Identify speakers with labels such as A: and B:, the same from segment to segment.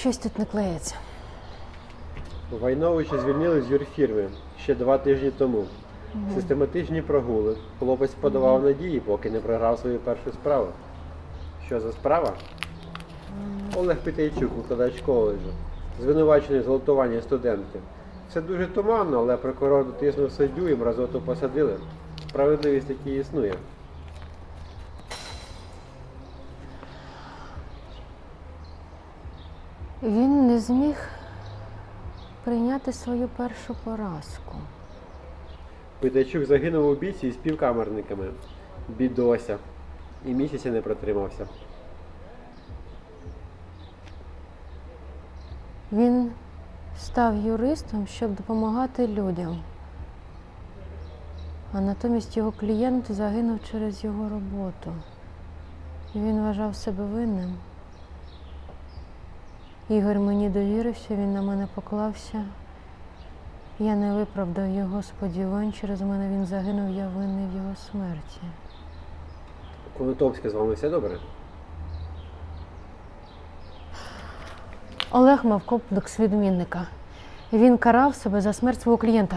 A: Щось тут не клеїться.
B: Войновича звільнили з юрфірми ще два тижні тому. Систематичні прогули. Хлопець подавав надії, поки не програв свою першу справу. Що за справа? Олег Пітейчук, викладач коледжу. Звинувачений в зґвалтуванні студентки. Це дуже туманно, але прокурор дотиснув суддю і мразоту посадили. Справедливість таки існує.
A: Він не зміг прийняти свою першу поразку.
B: Пітайчук загинув у бійці із півкамерниками. Бідося. І місяця не протримався.
A: Він став юристом, щоб допомагати людям. А натомість його клієнт загинув через його роботу. І він вважав себе винним. Ігор мені довірився, він на мене поклався. Я не виправдав його сподівань, через мене він загинув, я винний в його смерті.
B: Конотопське з вами все добре?
A: Олег мав комплекс відмінника. Він карав себе за смерть свого клієнта.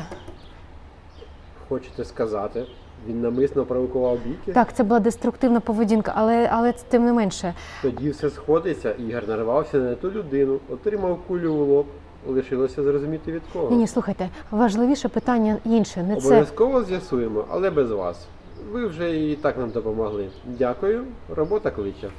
B: Хочете сказати, він намисно провокував бійки?
A: Так, це була деструктивна поведінка, але, але це тим не менше.
B: Тоді все сходиться, Ігор нарвався на ту людину, отримав кулю в лоб. Лишилося зрозуміти від кого.
A: Ні, ні, слухайте, важливіше питання інше, не це.
B: Обов'язково з'ясуємо, але без вас. Ви вже і так нам допомогли. Дякую, робота кличе.